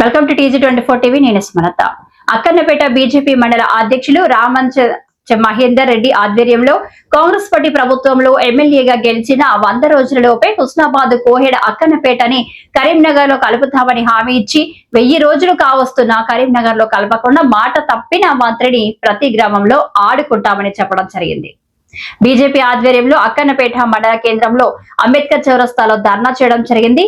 Welcome to TG twenty four TV నేను స్మరత Akkannapeta BJP మండల అధ్యక్షులు రామంచ మహేందర్ రెడ్డి ఆధ్వర్యంలో కాంగ్రెస్ పార్టీ ప్రభుత్వంలో ఎమ్మెల్యేగా గెలిచిన వంద రోజులలోపే హుస్నాబాద్ కోహెడ అక్కన్నపేటని కరీంనగర్లో కలుపుతామని హామీ ఇచ్చి వెయ్యి రోజులు కావస్తున్న కరీంనగర్లో కలపకుండా మాట తప్పిన మంత్రిని ప్రతి గ్రామంలో ఆడుకుంటామని చెప్పడం జరిగింది. బీజేపీ ఆధ్వర్యంలో అక్కన్నపేట మండల కేంద్రంలో అంబేద్కర్ చౌరస్తాలో ధర్నా చేయడం జరిగింది.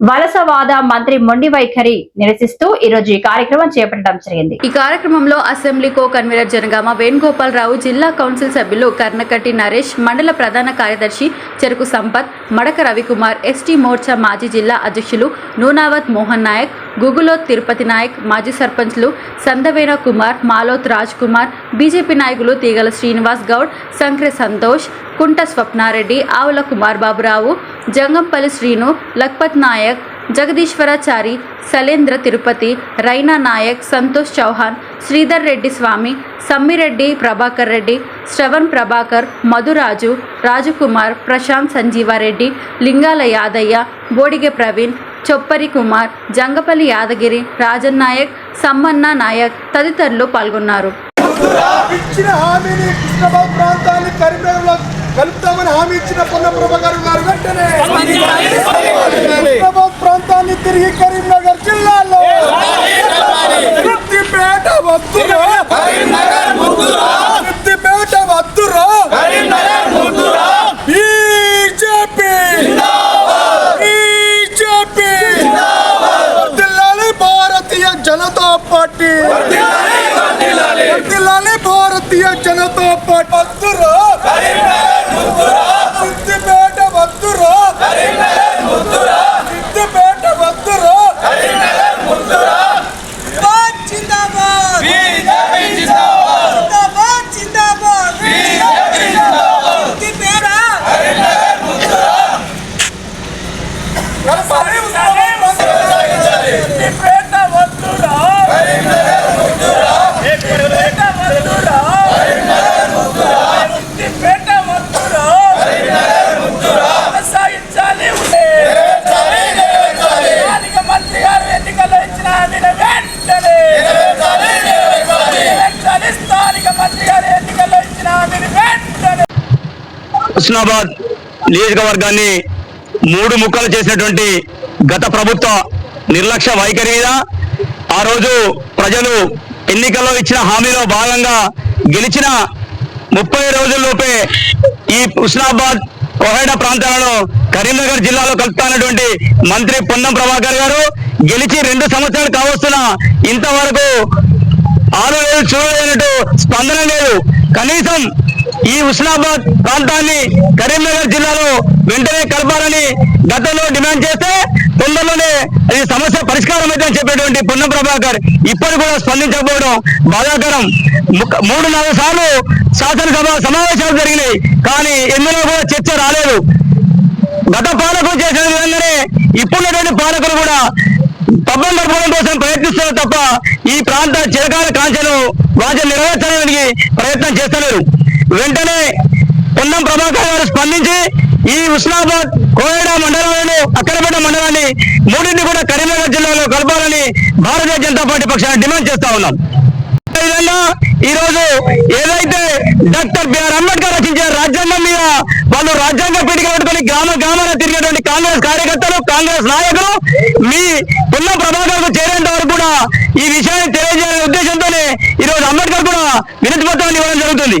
వలసవాద మంత్రి మొండి వైఖరి నిరసిస్తూ ఈ రోజు ఈ కార్యక్రమం చేపట్టడం జరిగింది. ఈ కార్యక్రమంలో assembly co convener Janagama Venugopal Rao జిల్లా కౌన్సిల్ సభ్యులు కర్ణకట్టి నరేష్ మండల ప్రధాన కార్యదర్శి చెరుకు సంపత్ మడక రవికుమార్ ఎస్టీ మోర్చా మాజీ జిల్లా అధ్యక్షులు నూనావత్ మోహన్ నాయక్ గుగులోత్ తిరుపతి నాయక్ మాజీ సర్పంచ్లు సందవేన కుమార్ మాలోత్ రాజ్ కుమార్ బీజేపీ నాయకులు తీగల శ్రీనివాస్ గౌడ్ సంక్రె సంతోష్ కుంట స్వప్నారెడ్డి ఆవుల కుమార్ బాబురావు జంగంపల్లి శ్రీను లక్పత్ నాయక్ జగదీశ్వరాచారి శలేంద్ర తిరుపతి రైనా నాయక్ సంతోష్ చౌహాన్ శ్రీధర్ రెడ్డి స్వామి సమ్మిరెడ్డి ప్రభాకర్ రెడ్డి శ్రవణ్ ప్రభాకర్ మధురాజు రాజకుమార్ ప్రశాంత్ సంజీవారెడ్డి లింగాల యాదయ్య బోడిగె ప్రవీణ్ చొప్పరి కుమార్ జంగపల్లి యాదగిరి రాజన్ నాయక్ సమ్మన్న నాయక్ తదితరులు పాల్గొన్నారు. ఇచ్చిన హామీని కృష్ణబాబు ప్రాంతాన్ని కరీంనగర్లో కలుపుతామని హామీ ఇచ్చిన పొన్న ప్రభాకర్ గారు వెంటనే కృష్ణబాబు ప్రాంతాన్ని తిరిగి కరీంనగర్ జిల్లాలో. వృత్తిపేట వద్దురా వృత్తిపేట వద్దురా బీజేపీ బీజేపీ వర్ధిల్లాలి భారతీయ జనతా పార్టీ వర్ధిల్లాలి భారతీయ జనతా పార్టీ హుస్నాబాద్ నియోజకవర్గాన్ని మూడు ముక్కలు చేసినటువంటి గత ప్రభుత్వ నిర్లక్ష్య వైఖరి మీద ఆ రోజు ప్రజలు ఎన్నికల్లో ఇచ్చిన హామీలో భాగంగా గెలిచిన ముప్పై రోజుల్లోపే ఈ హుస్నాబాద్ కోహేడ ప్రాంతాలను కరీంనగర్ జిల్లాలో కలుపుతానటువంటి మంత్రి పొన్నం ప్రభాకర్ గారు గెలిచి రెండు సంవత్సరాలు కావస్తున్న ఇంతవరకు ఆరు వేలు చూడలేనట్టు స్పందన లేదు. కనీసం ఈ హుస్నాబాద్ ప్రాంతాన్ని కరీంనగర్ జిల్లాలో వెంటనే కలపాలని గతంలో డిమాండ్ చేస్తే తొందరలోనే అది సమస్య పరిష్కారం అయితే అని చెప్పేటువంటి పొన్నం ప్రభాకర్ ఇప్పటి కూడా స్పందించకపోవడం బాధాకరం. మూడు నాలుగు సార్లు శాసనసభ సమావేశాలు జరిగినాయి కానీ ఎందులో కూడా చర్చ రాలేదు. గత పాలకులు చేసిన విధంగానే ఇప్పుడున్నటువంటి పాలకులు కూడా పబ్బం గడపడం కోసం ప్రయత్నిస్తున్నారు తప్ప ఈ ప్రాంత చిరకాల కాంచెను వాటిని నెరవేర్చడానికి ప్రయత్నం చేస్తలేరు. వెంటనే పొన్నం ప్రభాకర్ గారు స్పందించి ఈ ఉస్నాబాద్ కోయడ మండలంలో అక్కడపేట మండలాన్ని మూడింటిని కూడా కరీంనగర్ జిల్లాలో కలపాలని భారతీయ జనతా పార్టీ పక్షాన్ని డిమాండ్ చేస్తా ఉన్నాం. ఈ రోజు ఏదైతే డాక్టర్ బిఆర్ అంబేద్కర్ రచించిన రాజ్యాంగం మీద వాళ్ళు రాజ్యాంగ పీఠిక పెట్టుకుని గ్రామ గ్రామాల తిరిగేటువంటి కాంగ్రెస్ కార్యకర్తలు కాంగ్రెస్ నాయకులు మీ పుల్ల ప్రభాకర్ చేరేంత వరకు కూడా ఈ విషయాన్ని తెలియజేయాలనే ఉద్దేశంతోనే ఈ రోజు అంబేద్కర్ కూడా వినతి పత్రాన్ని ఇవ్వడం జరుగుతుంది.